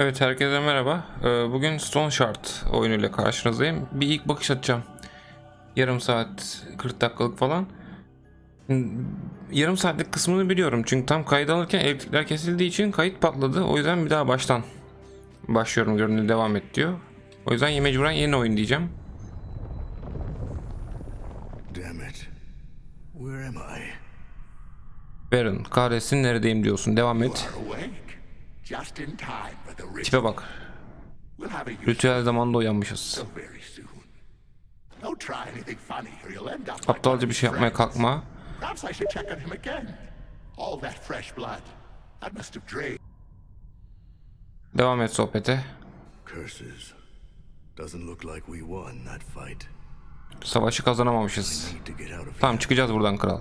Evet herkese merhaba. Ee, Bugün Stone Shard oyunuyla karşınızdayım. Bir ilk bakış atacağım. Yarım saat 40 dakikalık falan. Yarım saatlik kısmını biliyorum çünkü tam kayıt alırken elektrikler kesildiği için kayıt patladı. O yüzden bir daha baştan başlıyorum görünümü devam et diyor. O yüzden mecburen yeni oyun diyeceğim. Damn it. Where am I? Baron kahretsin neredeyim diyorsun devam et. Tipe bak. We'll have a use Ritüel zamanında uyanmışız. so very soon. Don't try anything funny or you'll end up like Aptalca bir şey yapmaya kalkma. Perhaps I should check on him again. All that fresh blood. That must have drained. Devam et sohbete. Curses. Doesn't look like we won that fight. Savaşı kazanamamışız. Need to get out of Tamam çıkacağız buradan kral.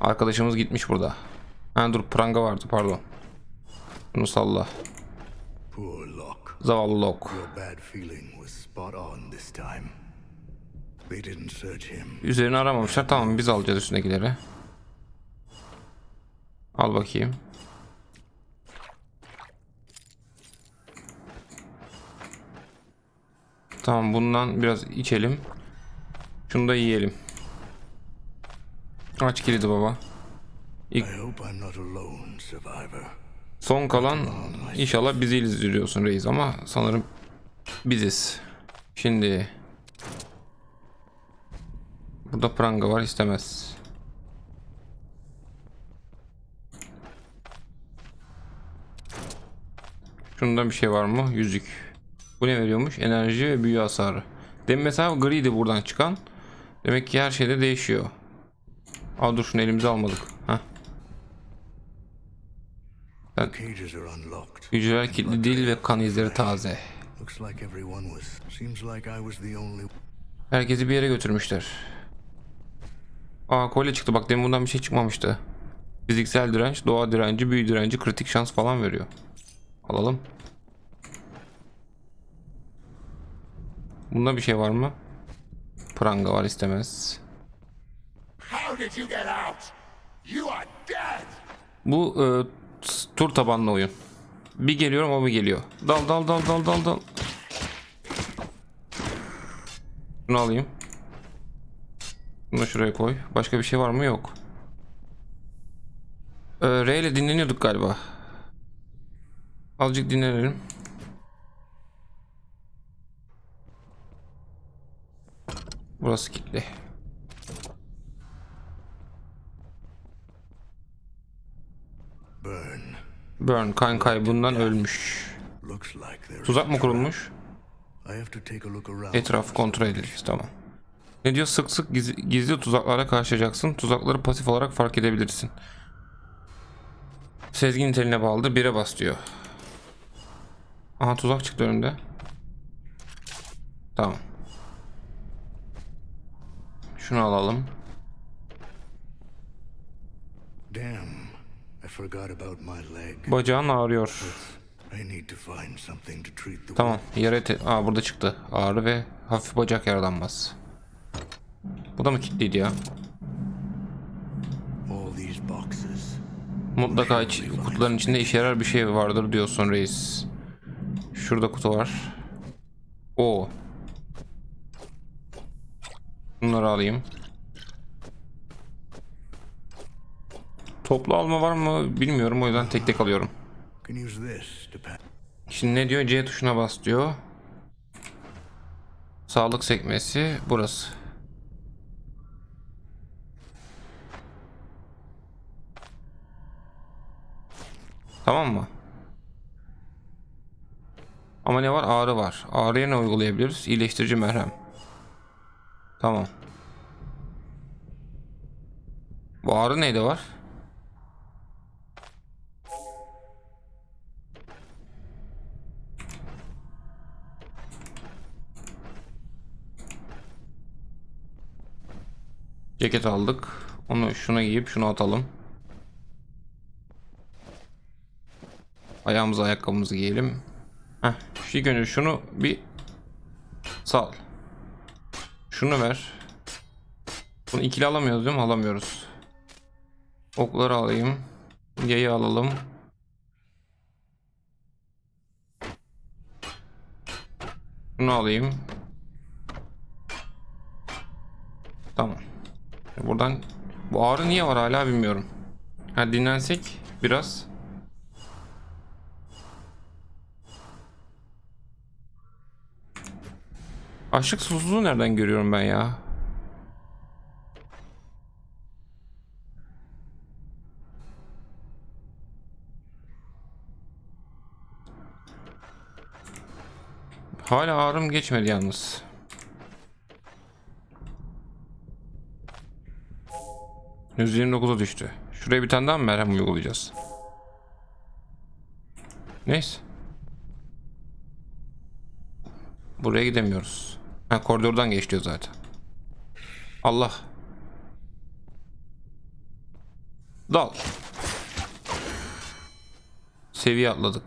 Arkadaşımız gitmiş burada. Ha dur pranga vardı pardon. Bunu salla. Locke. Zavallı him. Üzerini aramamışlar. Tamam biz alacağız üstündekileri. Al bakayım. Tamam bundan biraz içelim. Şunu da yiyelim. Aç kilidi baba. I Son kalan inşallah bizi izliyorsun reis ama sanırım biziz. Şimdi burada pranga var istemez. Şunda bir şey var mı? Yüzük. Bu ne veriyormuş? Enerji ve büyü hasarı. Demin mesela griydi buradan çıkan. Demek ki her şeyde değişiyor. Aa dur şunu elimize almadık. Hücreler kilitli değil ve kan izleri taze. Looks like everyone was. Seems like I was the only. Herkesi bir yere götürmüşler. Aa kolye çıktı bak demin bundan bir şey çıkmamıştı. Fiziksel direnç, doğa direnci, büyü direnci, kritik şans falan veriyor. Alalım. Bunda bir şey var mı? Pranga var istemez. How did you get out? You are dead. Bu e, tur tabanlı oyun. Bir geliyorum o bir geliyor. Dal dal dal dal dal dal. Bunu alayım. Bunu şuraya koy. Başka bir şey var mı? Yok. Ee, R ile dinleniyorduk galiba. Azıcık dinlenelim. Burası kilitli. Burn kan kaybından ölmüş. Tuzak mı kurulmuş? Etrafı kontrol edeceğiz tamam. Ne diyor sık sık gizli, gizli tuzaklara karşılaşacaksın. Tuzakları pasif olarak fark edebilirsin. Sezgi niteliğine bağlıdır. Bire bas diyor. Aha tuzak çıktı önümde. Tamam. Şunu alalım. Damn. Bacağın ağrıyor. Tamam. Yere te- Aa burada çıktı. Ağrı ve hafif bacak yaralanması. Bu da mı kilitliydi ya? Mutlaka iç, kutuların içinde işe yarar bir şey vardır diyorsun reis. Şurada kutu var. O. Bunları alayım. Toplu alma var mı bilmiyorum o yüzden tek tek alıyorum. Şimdi ne diyor? C tuşuna bas diyor. Sağlık sekmesi burası. Tamam mı? Ama ne var? Ağrı var. Ağrıya ne uygulayabiliriz? İyileştirici merhem. Tamam. Bu ağrı neyde var? Ceket aldık. Onu şuna giyip şunu atalım. Ayağımıza ayakkabımızı giyelim. Heh, ilk önce şunu bir sal. Şunu ver. Bunu ikili alamıyoruz değil mi? Alamıyoruz. Okları alayım. Yayı alalım. Bunu alayım. Tamam. Buradan bu ağrı niye var hala bilmiyorum. Ha dinlensek biraz. Açlık susuzluğu nereden görüyorum ben ya? Hala ağrım geçmedi yalnız. %29'a düştü. Şuraya bir tane daha mı merhem uygulayacağız? Neyse. Buraya gidemiyoruz. Ha koridordan geçiyor zaten. Allah. Dal. Seviye atladık.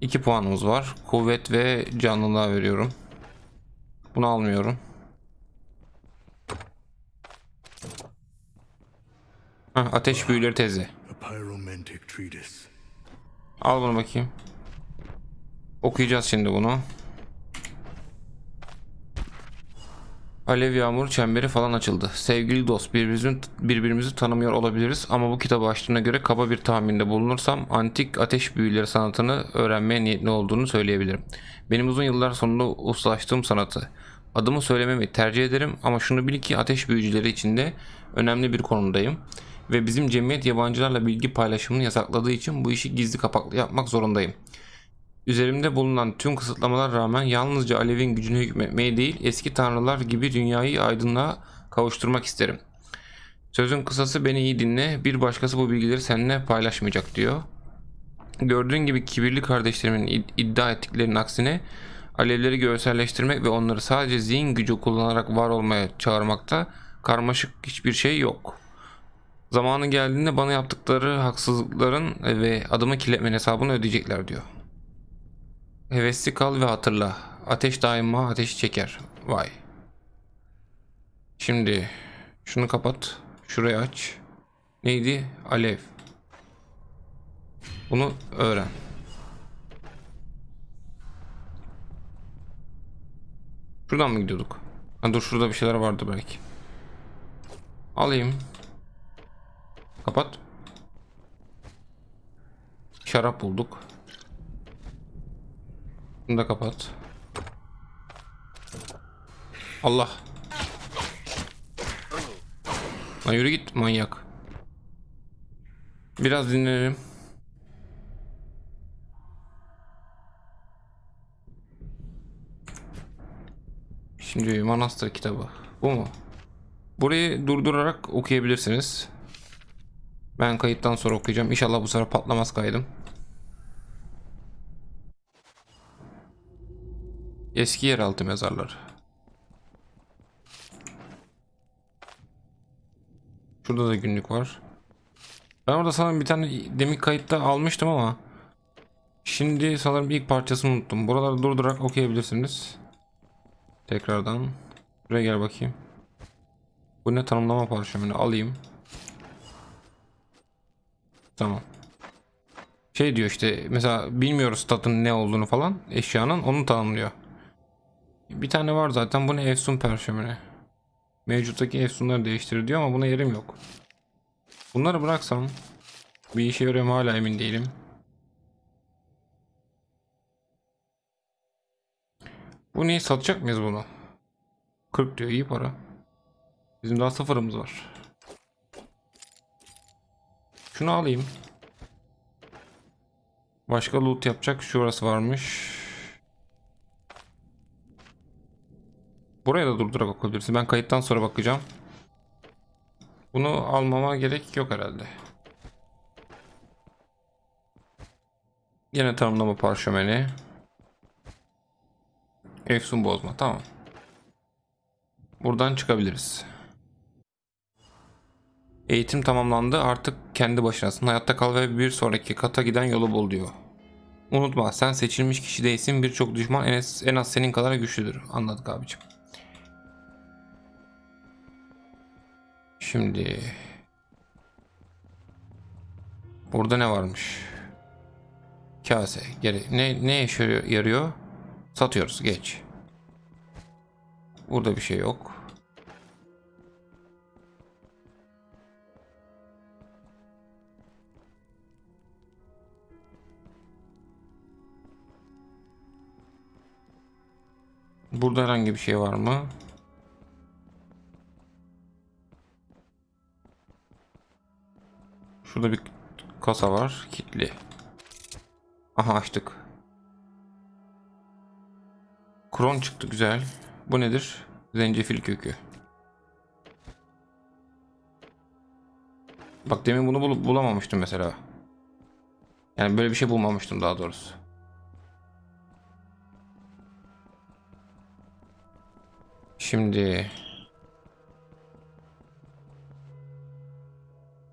2 puanımız var. Kuvvet ve canlılığa veriyorum. Bunu almıyorum. Ha, ateş büyüleri tezi. Al bunu bakayım. Okuyacağız şimdi bunu. Alev yağmur çemberi falan açıldı. Sevgili dost birbirimizi, birbirimizi tanımıyor olabiliriz ama bu kitabı açtığına göre kaba bir tahminde bulunursam antik ateş büyüleri sanatını öğrenmeye niyetli olduğunu söyleyebilirim. Benim uzun yıllar sonunda ustalaştığım sanatı. Adımı söylememi tercih ederim ama şunu bil ki ateş büyücüleri içinde önemli bir konumdayım. Ve bizim cemiyet yabancılarla bilgi paylaşımını yasakladığı için bu işi gizli kapaklı yapmak zorundayım. Üzerimde bulunan tüm kısıtlamalar rağmen yalnızca alevin gücüne hükmetmeyi değil eski tanrılar gibi dünyayı aydınlığa kavuşturmak isterim. Sözün kısası beni iyi dinle bir başkası bu bilgileri seninle paylaşmayacak diyor. Gördüğün gibi kibirli kardeşlerimin id- iddia ettiklerinin aksine alevleri görselleştirmek ve onları sadece zihin gücü kullanarak var olmaya çağırmakta karmaşık hiçbir şey yok. Zamanı geldiğinde bana yaptıkları haksızlıkların ve adımı kirletmenin hesabını ödeyecekler diyor. Hevesli kal ve hatırla. Ateş daima ateşi çeker. Vay. Şimdi şunu kapat. Şurayı aç. Neydi? Alev. Bunu öğren. Şuradan mı gidiyorduk? Ha dur şurada bir şeyler vardı belki. Alayım. Kapat. Şarap bulduk. Bunu da kapat. Allah. Lan yürü git manyak. Biraz dinlenelim. Şimdi Manastır kitabı. Bu mu? Burayı durdurarak okuyabilirsiniz. Ben kayıttan sonra okuyacağım. İnşallah bu sefer patlamaz kaydım. Eski yeraltı mezarları. Şurada da günlük var. Ben orada sanırım bir tane demin kayıtta almıştım ama şimdi sanırım ilk parçasını unuttum. Buraları durdurarak okuyabilirsiniz. Tekrardan. Buraya gel bakayım. Bu ne tanımlama parçamını alayım. Tamam. Şey diyor işte mesela bilmiyoruz statın ne olduğunu falan eşyanın onu tanımlıyor. Bir tane var zaten bu ne Efsun perşemini. Mevcuttaki Efsunları değiştirir diyor ama buna yerim yok. Bunları bıraksam bir işe yarıyor hala emin değilim. Bu neyi satacak mıyız bunu? 40 diyor iyi para. Bizim daha sıfırımız var. Şunu alayım. Başka loot yapacak şurası varmış. Buraya da durdurarak okuyabilirsin. Ben kayıttan sonra bakacağım. Bunu almama gerek yok herhalde. Yine tanımlama parşömeni. Efsun bozma tamam. Buradan çıkabiliriz. Eğitim tamamlandı artık kendi başınasın. Hayatta kal ve bir sonraki kata giden yolu bul diyor. Unutma sen seçilmiş kişi değilsin birçok düşman en az, en az senin kadar güçlüdür. Anladık abicim. Şimdi burada ne varmış? Kase. Geri. Ne, ne işe yarıyor? Satıyoruz. Geç. Burada bir şey yok. Burada herhangi bir şey var mı? Şurada bir kasa var. Kilitli. Aha açtık. Kron çıktı güzel. Bu nedir? Zencefil kökü. Bak demin bunu bulup bulamamıştım mesela. Yani böyle bir şey bulmamıştım daha doğrusu. Şimdi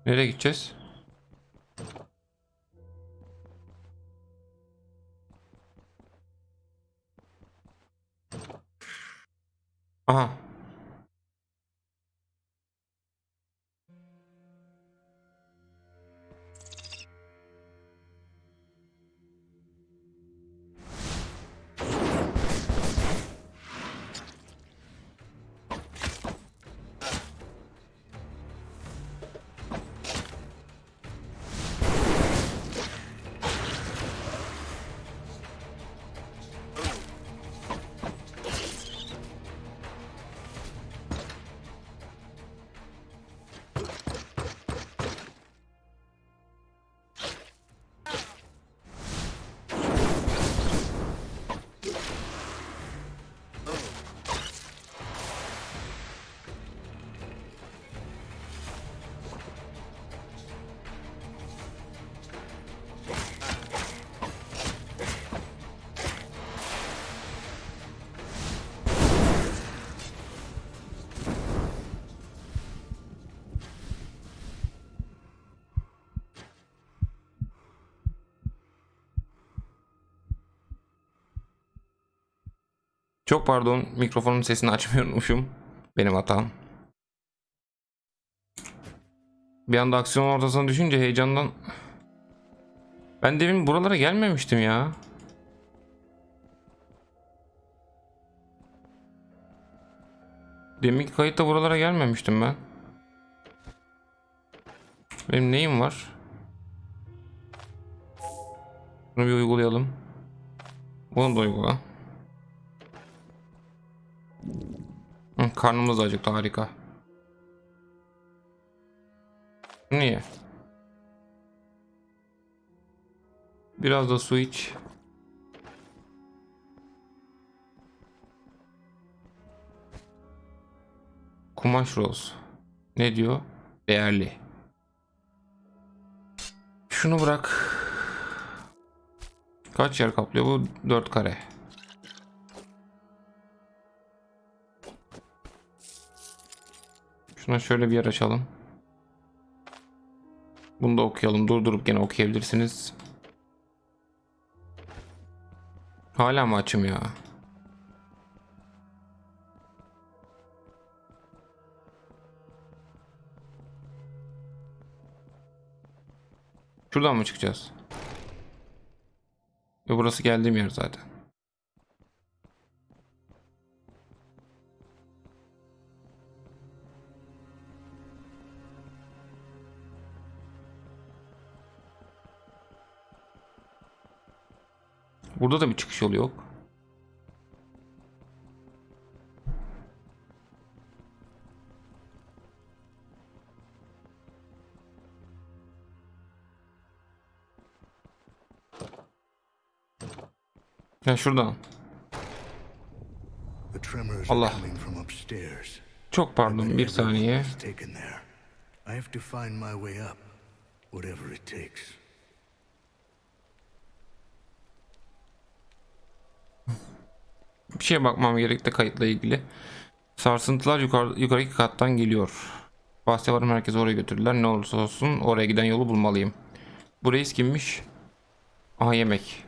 Nereye gideceğiz? Aha. Çok pardon mikrofonun sesini açmayı unutmuşum. Benim hatam. Bir anda aksiyon ortasına düşünce heyecandan... Ben demin buralara gelmemiştim ya. Deminki kayıtta buralara gelmemiştim ben. Benim neyim var? Bunu bir uygulayalım. Bunu da uygula. Karnımız acıktı harika. Niye? Biraz da su iç. Kumaş roz. Ne diyor? Değerli. Şunu bırak. Kaç yer kaplıyor bu? 4 kare. Şuna şöyle bir yer açalım. Bunu da okuyalım. Durdurup gene okuyabilirsiniz. Hala mı açım ya? Şuradan mı çıkacağız? Ve burası geldiğim yer zaten. Burada da bir çıkış yolu yok. Ya şuradan. Allah. Çok pardon bir saniye. I have to find my way up, whatever it takes. Bir şeye bakmam gerekti kayıtla ilgili. Sarsıntılar yukarı, yukarıki kattan geliyor. Bahse varım herkes oraya götürdüler. Ne olursa olsun oraya giden yolu bulmalıyım. Bu reis kimmiş? Aha yemek.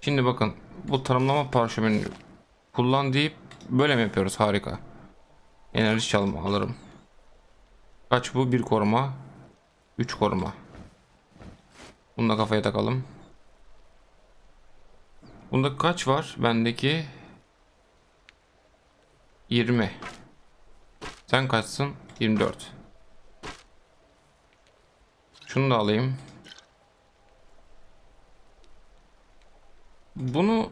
Şimdi bakın bu tanımlama parşömeni kullan deyip böyle mi yapıyoruz? Harika. Enerji çalma alırım. Kaç bu? Bir koruma. Üç koruma. Bunu da kafaya takalım. Bunda kaç var? Bendeki 20. Sen kaçsın? 24. Şunu da alayım. Bunu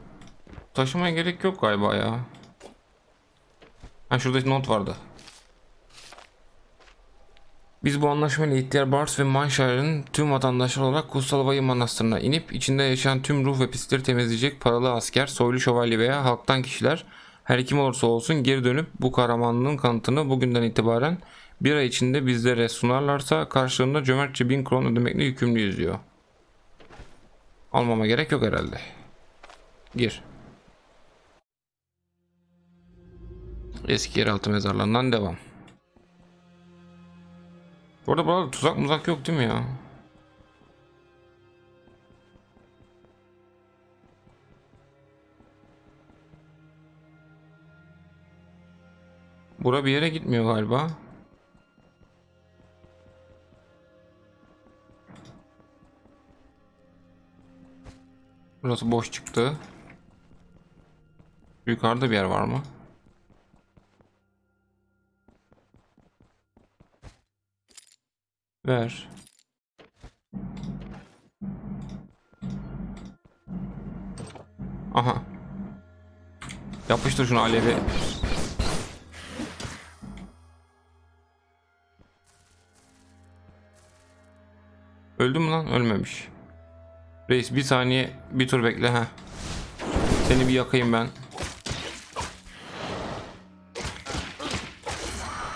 taşımaya gerek yok galiba ya. Ha şurada not vardı. Biz bu anlaşmayla ihtiyar Bars ve Manshire'ın tüm vatandaşlar olarak Kutsal Vayı Manastırı'na inip içinde yaşayan tüm ruh ve pisleri temizleyecek paralı asker, soylu şövalye veya halktan kişiler her kim olursa olsun geri dönüp bu kahramanlığın kanıtını bugünden itibaren bir ay içinde bizlere sunarlarsa karşılığında cömertçe bin kron ödemekle yükümlüyüz diyor. Almama gerek yok herhalde. Gir. Eski yeraltı mezarlarından devam. Bu arada tuzak muzak yok değil mi ya? Bura bir yere gitmiyor galiba. Burası boş çıktı. Yukarıda bir yer var mı? Ver. Aha. Yapıştır şunu alevi. Öldü mü lan? Ölmemiş. Reis bir saniye bir tur bekle ha. Seni bir yakayım ben.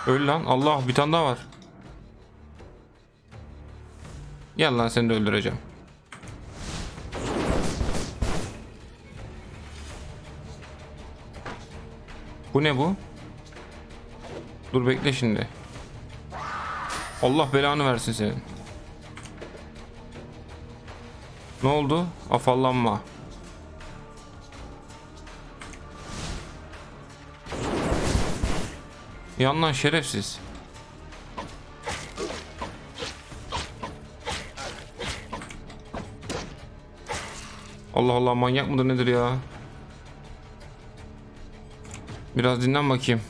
Öl lan. Allah bir tane daha var. Gel lan seni de öldüreceğim. Bu ne bu? Dur bekle şimdi. Allah belanı versin senin. Ne oldu? Afallanma. Yandan şerefsiz. Allah Allah manyak mıdır nedir ya? Biraz dinlen bakayım.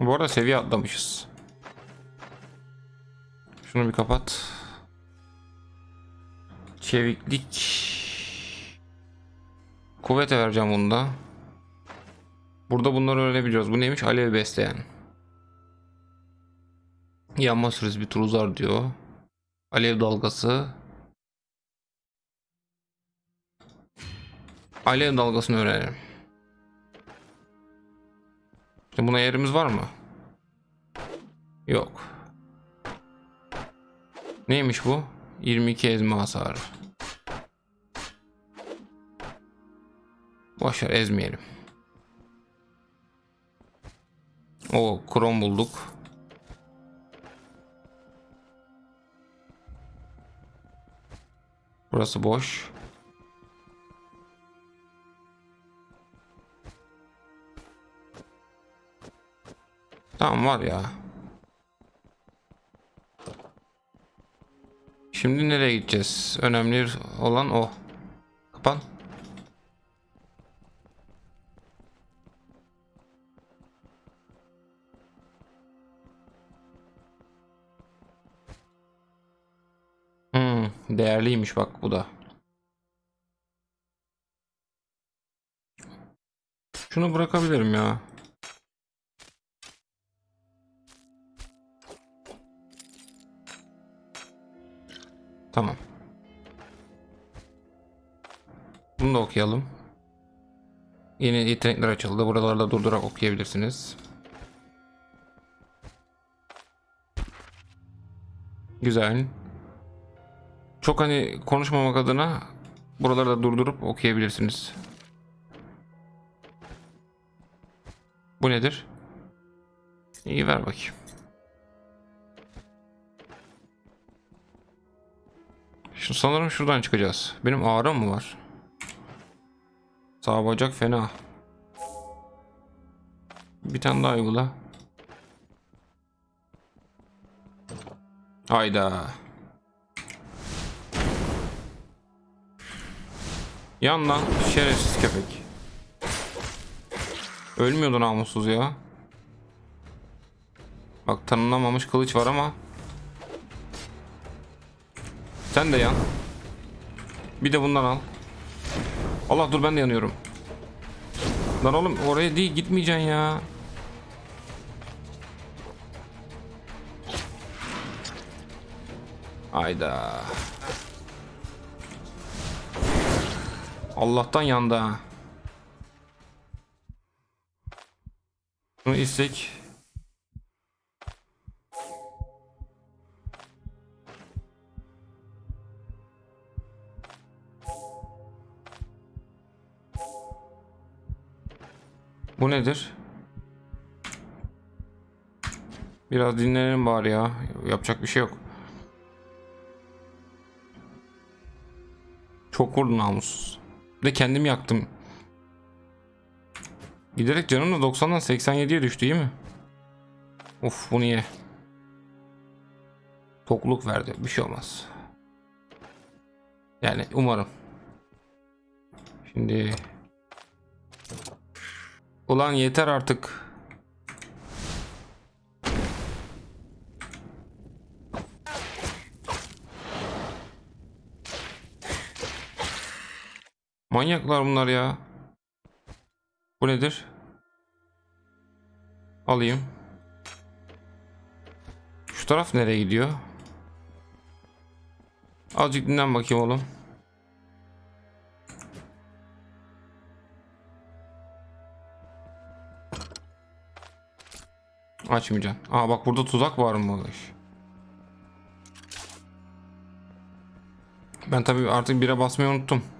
Bu arada seviye atlamışız. Şunu bir kapat. Çeviklik. Kuvvete vereceğim bunu da. Burada bunları öğrenebiliyoruz. Bu neymiş? Alev besleyen. Yanma süresi bir tur uzar diyor. Alev dalgası. Alev dalgasını öğrenelim. Şimdi buna yerimiz var mı? Yok. Neymiş bu? 22 ezme hasarı. Boşver ezmeyelim. O krom bulduk. Burası boş. Tamam var ya. Şimdi nereye gideceğiz? Önemli olan o. Kapan. Değerliymiş bak bu da. Şunu bırakabilirim ya. Tamam. Bunu da okuyalım. Yeni yetenekler açıldı. Buralarda durdurarak okuyabilirsiniz. Güzel. Çok hani konuşmamak adına buraları da durdurup okuyabilirsiniz. Bu nedir? İyi ver bakayım. Şu sanırım şuradan çıkacağız. Benim ağrım mı var? Sağ bacak fena. Bir tane daha uygula. Hayda. Yan lan şerefsiz köpek. Ölmüyordu namussuz ya. Bak tanımlamamış kılıç var ama. Sen de yan. Bir de bundan al. Allah dur ben de yanıyorum. Lan oğlum oraya değil gitmeyeceksin ya. Hayda. Allah'tan yandı. Bunu istek. Bu nedir? Biraz dinlenelim bari ya. Yapacak bir şey yok. Çok vurdu namussuz. De kendim yaktım. Giderek canım da 90'dan 87'ye düştü iyi mi? Of bunu ye. Tokluk verdi. Bir şey olmaz. Yani umarım. Şimdi Ulan yeter artık. Manyaklar bunlar ya. Bu nedir? Alayım. Şu taraf nereye gidiyor? Azıcık dinlen bakayım oğlum. Açmayacaksın. Aa bak burada tuzak varmış. Ben tabii artık bire basmayı unuttum.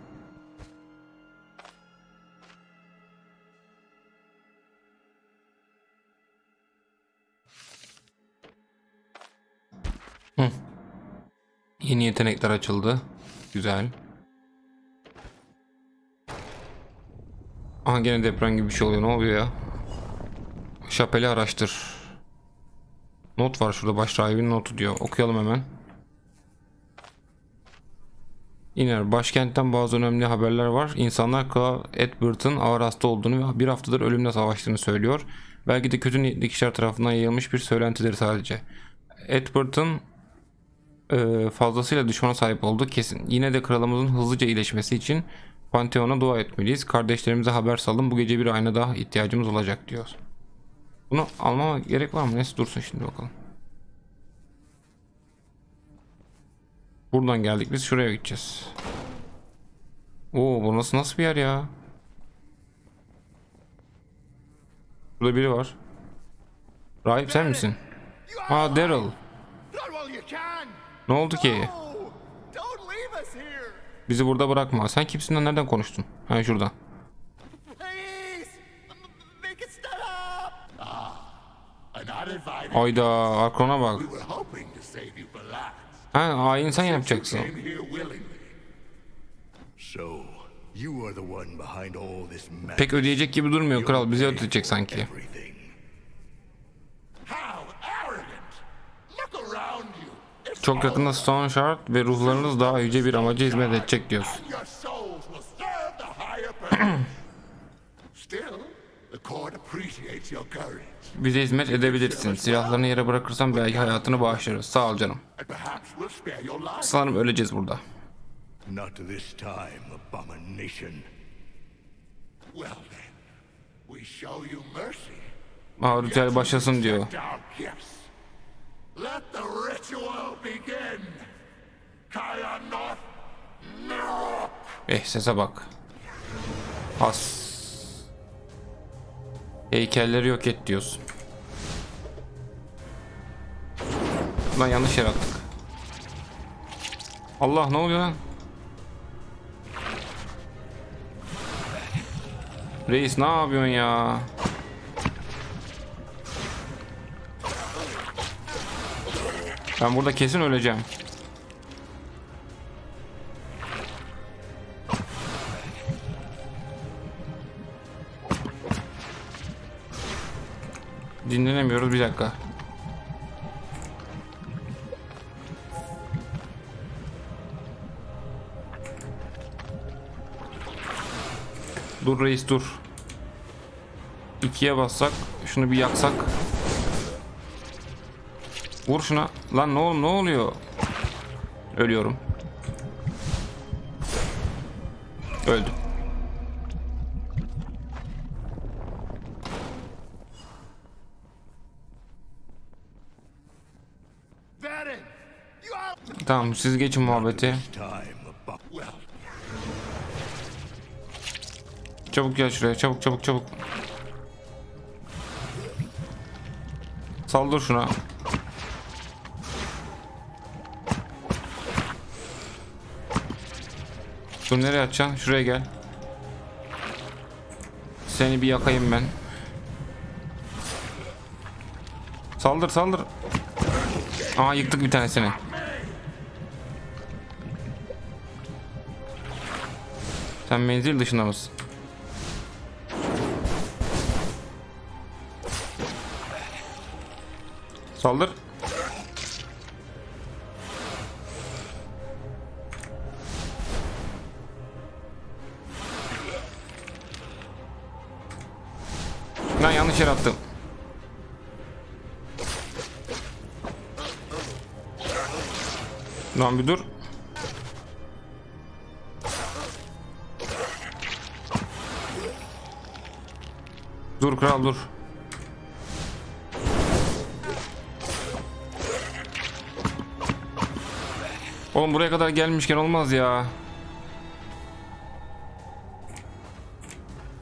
Yetenekler açıldı. Güzel. Aha gene deprem gibi bir şey oluyor. Ne oluyor ya? Şapeli araştır. Not var şurada baş rahibinin notu diyor. Okuyalım hemen. İner. Başkentten bazı önemli haberler var. İnsanlar Kral Edward'ın ağır hasta olduğunu ve bir haftadır ölümle savaştığını söylüyor. Belki de kötü niyetli kişiler tarafından yayılmış bir söylentidir sadece. Edward'ın e, fazlasıyla düşmana sahip olduğu kesin. Yine de kralımızın hızlıca iyileşmesi için Pantheon'a dua etmeliyiz. Kardeşlerimize haber salın. Bu gece bir ayna daha ihtiyacımız olacak diyor. Bunu almama gerek var mı? Neyse dursun şimdi bakalım. Buradan geldik biz şuraya gideceğiz. Oo burası nasıl bir yer ya? Burada biri var. Rahip sen misin? Aa Daryl. Ne oldu ki? Bizi burada bırakma. Sen kimsin lan nereden konuştun? Ha şuradan. Ah. Ayda Arkron'a bak. Ha hain sen yapacaksın. Pek ödeyecek gibi durmuyor kral. Bizi ödeyecek sanki. Çok yakında Stone Shard ve ruhlarınız daha yüce bir amaca hizmet edecek courage. Bize hizmet edebilirsin. Silahlarını yere bırakırsan belki hayatını bağışlarız. Sağ ol canım. Sanırım öleceğiz burada. Not this time, abomination. Well then, we show you mercy. Aa ritüel başlasın diyor. Let the ritual begin. Kaya North Mirror. Eh sese bak. As. Heykelleri yok et diyorsun. Lan yanlış yer attık. Allah ne oluyor lan? Reis ne yapıyorsun ya? Ben burada kesin öleceğim. Dinlenemiyoruz bir dakika. Dur reis dur. İkiye bassak şunu bir yaksak. Vur şuna. Lan ne oğlum ne oluyor? Ölüyorum. Öldüm. Tamam siz geçin muhabbeti. Çabuk gel şuraya çabuk çabuk çabuk. Saldır şuna. Dur nereye atacaksın? Şuraya gel. Seni bir yakayım ben. Saldır saldır. Aa yıktık bir tanesini. Sen menzil dışında mısın? Saldır. Yere attım. Lan bir dur. Dur kral dur. Oğlum buraya kadar gelmişken olmaz ya.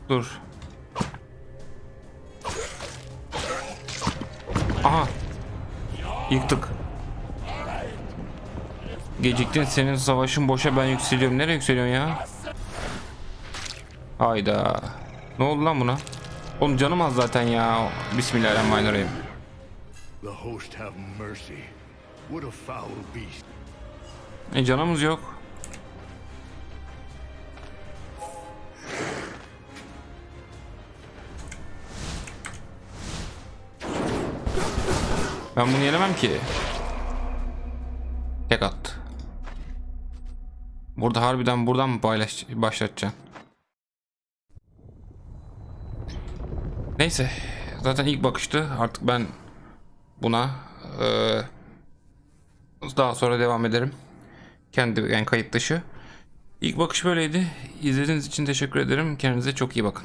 Dur. Yıktık. Geciktin senin savaşın boşa ben yükseliyorum. Nereye yükseliyorsun ya? Hayda. Ne oldu lan buna? Oğlum canım az zaten ya. Bismillahirrahmanirrahim. E canımız yok. Ben bunu yenemem ki. Tek at. Burada harbiden buradan mı paylaş başlatacaksın? Neyse. Zaten ilk bakıştı. Artık ben buna eee, daha sonra devam ederim. Kendi yani kayıt dışı. İlk bakış böyleydi. İzlediğiniz için teşekkür ederim. Kendinize çok iyi bakın.